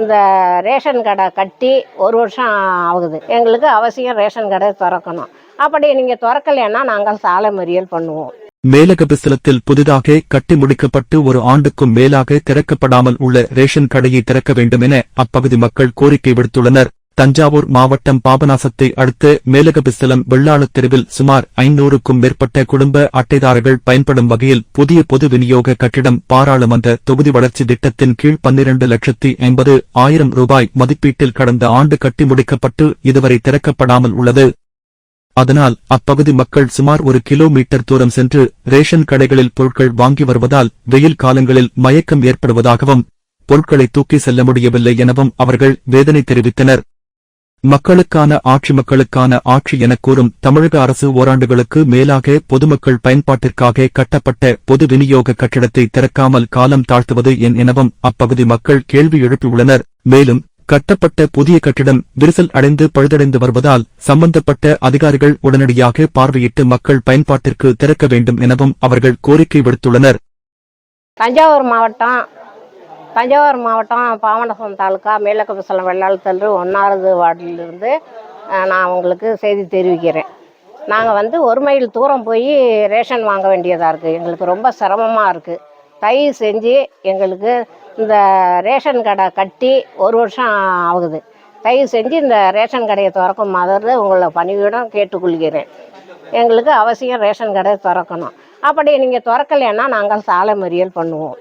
இந்த ரேஷன் கடை கட்டி ஒரு வருஷம் ஆகுது. எங்களுக்கு அவசியம் ரேஷன் கடை திறக்கணும். அப்படி நீங்கள் திறக்கலைன்னா நாங்கள் சாலை மறியல் பண்ணுவோம். மேலகபிசலத்தில் புதிதாக கட்டி முடிக்கப்பட்டு ஒரு ஆண்டுக்கும் மேலாக திறக்கப்படாமல் உள்ள ரேஷன் கடையை திறக்க வேண்டும் என அப்பகுதி மக்கள் கோரிக்கை விடுத்துள்ளனர். தஞ்சாவூர் மாவட்டம் பாபநாசத்தை அடுத்து மேலகபிஸ்தலம் வெள்ளாளத் தெருவில் சுமார் ஐநூறுக்கும் மேற்பட்ட குடும்ப அட்டைதாரர்கள் பயன்படும் வகையில் புதிய பொது விநியோக கட்டிடம் பாராளுமன்ற தொகுதி வளர்ச்சி திட்டத்தின் கீழ் பன்னிரண்டு லட்சத்தி ஐம்பது ஆயிரம் ரூபாய் மதிப்பீட்டில் கடந்த ஆண்டு கட்டி முடிக்கப்பட்டு இதுவரை திறக்கப்படாமல் உள்ளது. அதனால் அப்பகுதி மக்கள் சுமார் ஒரு கிலோமீட்டர் தூரம் சென்று ரேஷன் கடைகளில் பொருட்கள் வாங்கி வருவதால் வெயில் காலங்களில் மயக்கம் ஏற்படுவதாகவும் பொருட்களை தூக்கி செல்ல முடியவில்லை எனவும் அவர்கள் வேதனை தெரிவித்தனர். மக்களுக்கான ஆட்சி மக்களுக்கான ஆட்சி என கூறும் தமிழக அரசு ஓராண்டுகளுக்கு மேலாக பொதுமக்கள் பயன்பாட்டிற்காக கட்டப்பட்ட பொது விநியோக கட்டிடத்தை திறக்காமல் காலம் தாழ்த்துவது என் எனவும் அப்பகுதி மக்கள் கேள்வி எழுப்பியுள்ளனர். மேலும் கட்டப்பட்ட புதிய கட்டிடம் விரிசல் அடைந்து பழுதடைந்து வருவதால் சம்பந்தப்பட்ட அதிகாரிகள் உடனடியாக பார்வையிட்டு மக்கள் பயன்பாட்டிற்கு திறக்க வேண்டும் எனவும் அவர்கள் கோரிக்கை விடுத்துள்ளனர். தஞ்சாவூர் மாவட்டம் தஞ்சாவூர் மாவட்டம் பாவனசம் தாலுக்கா மேலக்கபசலம் வெள்ளாளத்தன்று ஒன்றாவது வார்டிலிருந்து நான் உங்களுக்கு செய்தி தெரிவிக்கிறேன். நாங்கள் வந்து ஒரு மைல் தூரம் போய் ரேஷன் வாங்க வேண்டியதாக இருக்குது எங்களுக்கு ரொம்ப சிரமமாக இருக்குது தயவு செஞ்சு எங்களுக்கு இந்த ரேஷன் கடை கட்டி ஒரு வருஷம் ஆகுது. தயவு செஞ்சு இந்த ரேஷன் கடையை திறக்கும் மாதிரி உங்களை பணிவிடம் கேட்டுக்கொள்கிறேன். எங்களுக்கு அவசியம் ரேஷன் கடை திறக்கணும். அப்படி நீங்கள் திறக்கலைன்னா நாங்கள் சாலை மறியல் பண்ணுவோம்.